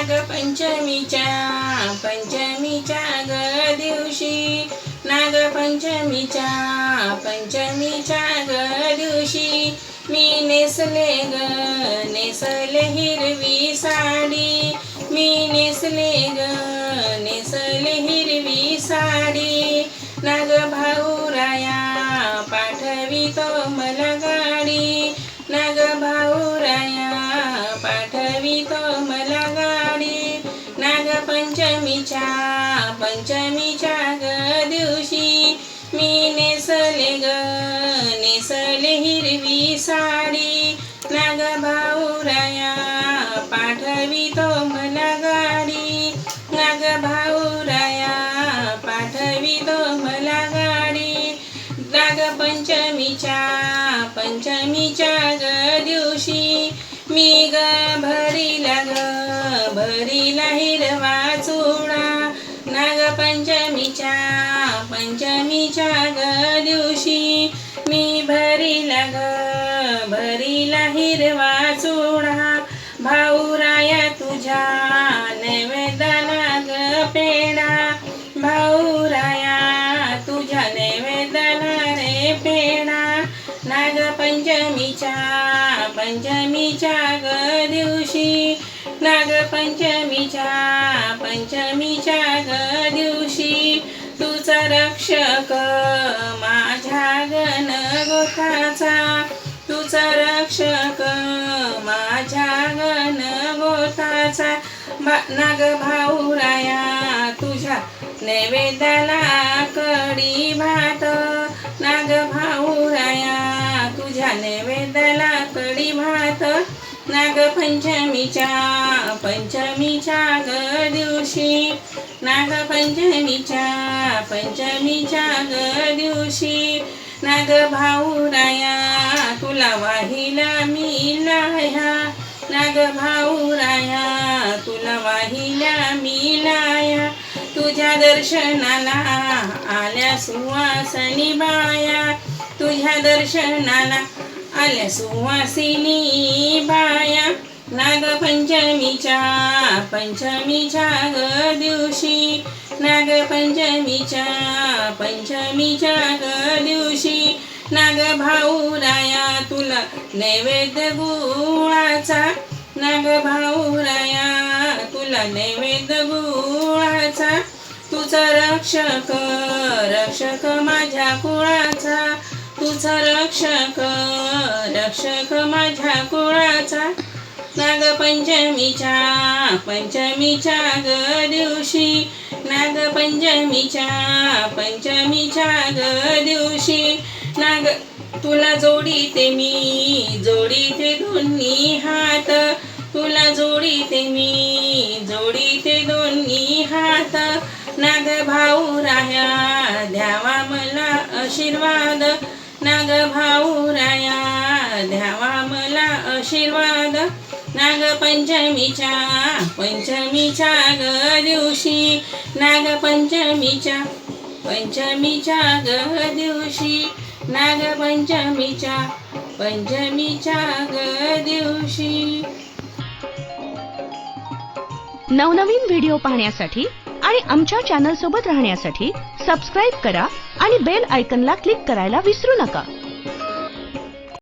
नागपंचमीच्या पंचमीच्या ग दिवशी. नागपंचमीच्या पंचमीच्या ग दिवशी. मी नेसले ग नेसले हिरवी साडी. मी नेसले ग नेसले हिरवी साडी. नाग भाऊराया पाठवितो मला गाडी. नाग भाऊराया पाठवितो मला नवमीच्या पंचमीच्या ग दिवशी मी नेसले ग नेसले हिरवी साडी. नाग भाऊराया पाठवी तो मला गाडी. नाग भाऊराया पाठवी तो मला गाडी. नागपंचमीच्या पंचमीच्या ग दिवशी मी ग भरीला ग भरीला हिरवा पंचमीच्या पंचमीच्या ग दिवशी मी भरीला ग भरीला हिरवा चुडा. भाऊराया तुझ्या नैवेद्याला ग पेडा. भाऊराया तुझ्या नैवेद्याला रे पेडा. नागपंचमीच्या पंचमीच्या ग दिवशी नागपंचमीच्या पंचमीच्या ग दिवशी तुझा रक्षक माझ्या गण गोताचा तुझा रक्षक माझ्या गण गोताचा भा- नाग भाऊराया तुझ्या नैवेद्याला नागपंचमीच्या पंचमीच्या ग दिवशी. नागपंचमीच्या पंचमीच्या ग दिवशी. नाग भाऊराया तुला वाहिला मी लाया नाग भाऊराया तुला वाहिल्या मी लाया तुझ्या दर्शनाला आल्या सुवासनी बाया. तुझ्या दर्शनाला आल्या सुवासिनी नागपंचमीच्या पंचमीच्या ग दिवशी. नागपंचमीच्या पंचमीच्या ग दिवशी. नाग भाऊराया तुला नैवेद्य गुळाचा. नाग भाऊराया तुला नैवेद्य गुळाचा. तुझा रक्षक रक्षक माझ्या कुळाचा. तुझा रक्षक रक्षक माझ्या कुळाचा. नागपंचमीच्या पंचमीच्या ग दिवशी. नागपंचमीच्या पंचमीच्या ग दिवशी. नाग तुला जोडीते मी जोडीते दोन्ही हात. तुला जोडीते मी जोडीते दोन्ही हात. नाग भाऊ राया द्यावा मला आशीर्वाद. नाग भाऊ राया द्यावा मला आशीर्वाद. नागपंचमीच्या पंचमीच्या ग दिवशी. नागपंचमीच्या पंचमीच्या ग दिवशी. नागपंचमीच्या पंचमीच्या ग दिवशी. नवनवीन व्हिडिओ पाहण्यासाठी आणि आमच्या चॅनल सोबत राहण्यासाठी सबस्क्राईब करा आणि बेल आयकनला क्लिक करायला विसरू नका.